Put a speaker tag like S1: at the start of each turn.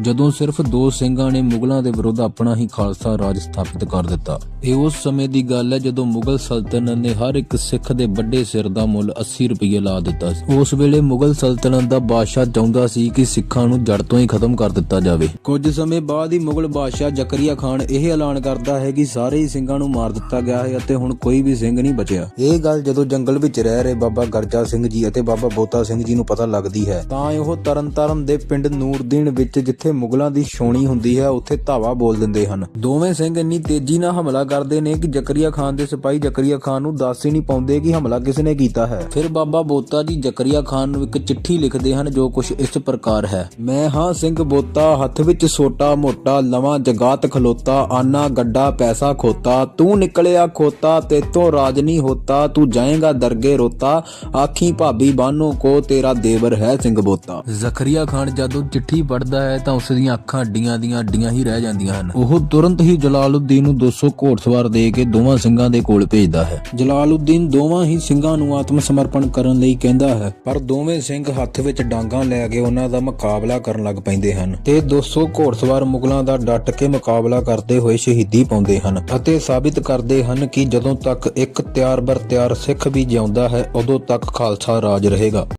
S1: ਜਦੋਂ ਸਿਰਫ ਦੋ ਸਿੰਘਾਂ ਨੇ ਮੁਗਲਾਂ ਦੇ ਵਿਰੁੱਧ ਆਪਣਾ ਹੀ ਖਾਲਸਾ ਰਾਜ ਸਥਾਪਿਤ ਕਰ ਦਿੱਤਾ। ਇਹ ਉਸ ਸਮੇਂ ਦੀ ਗੱਲ ਹੈ ਜਦੋਂ ਮੁਗਲ ਸਲਤਨਤ ਨੇ ਹਰ ਇੱਕ ਸਿੱਖ ਦੇ ਵੱਡੇ ਸਿਰ ਦਾ ਮੁੱਲ 80 ਰੁਪਏ ਲਾ ਦਿੱਤਾ ਸੀ। ਉਸ ਵੇਲੇ ਮੁਗਲ ਸਲਤਨਤ ਦਾ ਬਾਦਸ਼ਾਹ ਚਾਹੁੰਦਾ ਸੀ ਕਿ ਸਿੱਖਾਂ ਨੂੰ ਜੜ ਤੋਂ ਹੀ ਖਤਮ ਕਰ ਦਿੱਤਾ ਜਾਵੇ। ਕੁਝ ਸਮੇਂ ਬਾਅਦ ਹੀ ਮੁਗਲ ਬਾਦਸ਼ਾਹ ਜ਼ਕਰੀਆ ਖਾਨ ਇਹ ਐਲਾਨ ਕਰਦਾ ਹੈ ਕਿ ਸਾਰੇ ਹੀ ਸਿੰਘਾਂ ਨੂੰ ਮਾਰ ਦਿੱਤਾ ਗਿਆ ਹੈ ਅਤੇ ਹੁਣ ਕੋਈ ਵੀ ਸਿੰਘ ਨਹੀਂ ਬਚਿਆ। ਇਹ ਗੱਲ ਜਦੋਂ ਜੰਗਲ ਵਿੱਚ ਰਹਿ ਰਹੇ ਬਾਬਾ ਗਰਜਾ ਸਿੰਘ ਜੀ ਅਤੇ ਬਾਬਾ ਬੋਤਾ ਸਿੰਘ ਜੀ ਨੂੰ ਪਤਾ ਲੱਗਦੀ ਹੈ, ਤਾਂ ਉਹ ਤਰਨਤਾਰਨ ਦੇ ਪਿੰਡ ਨੂਰਦੀਨ ਵਿੱਚ ਜਿੱਥੇ ਮੁਗਲਾਂ ਦੀ ਛੋਣੀ ਹੁੰਦੀ ਹੈ, ਉੱਥੇ ਧਾਵਾ ਬੋਲ ਦਿੰਦੇ ਹਨ। ਦੋਵੇਂ ਸਿੰਘ ਇੰਨੀ ਤੇਜ਼ੀ ਨਾਲ ਹਮਲਾ ਕਰਦੇ ਨੇ ਕਿ ਜ਼ਕਰੀਆ ਖਾਨ ਦੇ ਸਿਪਾਹੀ ਜ਼ਕਰੀਆ ਖਾਨ ਨੂੰ ਦੱਸ ਹੀ ਨਹੀਂ ਪਾਉਂਦੇ ਕਿ ਹਮਲਾ ਕਿਸ ਨੇ ਕੀਤਾ ਹੈ। ਫਿਰ ਬਾਬਾ ਬੋਤਾ ਜੀ ਜ਼ਕਰੀਆ ਖਾਨ ਨੂੰ ਇੱਕ ਚਿੱਠੀ ਲਿਖਦੇ ਹਨ, ਜੋ ਕੁਝ ਇਸ ਪ੍ਰਕਾਰ ਹੈ। ਮੈਂ ਹਾਂ ਸਿੰਘ ਬੋਤਾ, ਹੱਥ ਵਿੱਚ ਸੋਟਾ ਮੋਟਾ, ਲਵਾਂ ਜਗਾਤ ਖਲੋਤਾ, ਆਨਾ ਗੱਡਾ ਪੈਸਾ ਖੋਤਾ, ਤੂੰ ਨਿਕਲਿਆ ਖੋਤਾ, ਤੇਤੋਂ ਰਾਜ ਨਹੀਂ ਹੋਤਾ, ਤੂੰ ਜਾਏਗਾ ਦਰਗੇ ਰੋਤਾ, ਆਖੀ ਭਾਬੀ ਬਾਨੋ ਕੋ ਤੇਰਾ ਦੇਵਰ ਹੈ ਸਿੰਘ ਬੋਤਾ। ਜ਼ਕਰੀਆ ਖਾਨ ਜਦੋਂ ਚਿੱਠੀ ਪੜਦਾ ਹੈ ਤਾਂ ਉਸ ਦੀਆਂ ਅੱਖਾਂ ਅੱਡੀਆਂ ਦੀਆਂ ਅੱਡੀਆਂ ਹੀ ਰਹਿ ਜਾਂਦੀਆਂ ਹਨ। ਉਹ ਤੁਰੰਤ ਹੀ ਜਲਾਲਉদ্ਦੀਨ ਨੂੰ 200 ਘੋੜਸਵਾਰ ਦੇ ਕੇ ਦੋਵਾਂ ਸਿੰਘਾਂ ਦੇ ਕੋਲ ਭੇਜਦਾ ਹੈ। ਜਲਾਲਉদ্ਦੀਨ ਦੋਵਾਂ ਹੀ ਸਿੰਘਾਂ ਨੂੰ ਆਤਮ ਸਮਰਪਣ ਕਰਨ ਲਈ ਕਹਿੰਦਾ ਹੈ, ਪਰ ਦੋਵੇਂ ਸਿੰਘ ਹੱਥ ਵਿੱਚ ਡਾਂਗਾਂ ਲੈ ਕੇ ਉਹਨਾਂ ਦਾ ਮੁਕਾਬਲਾ ਕਰਨ ਲੱਗ ਪੈਂਦੇ ਹਨ ਤੇ 200 ਘੋੜਸਵਾਰ ਮੁਗਲਾਂ ਦਾ ਡਟ ਕੇ ਮੁਕਾਬਲਾ ਕਰਦੇ ਹੋਏ ਸ਼ਹੀਦੀ ਪਾਉਂਦੇ ਹਨ ਅਤੇ ਸਾਬਿਤ ਕਰਦੇ ਹਨ ਕਿ ਜਦੋਂ ਤੱਕ ਇੱਕ ਤਿਆਰ ਬਰ ਤਿਆਰ ਸਿੱਖ ਵੀ ਜਿਉਂਦਾ ਹੈ, ਉਦੋਂ ਤੱਕ ਖਾਲਸਾ ਰਾਜ ਰਹੇਗਾ।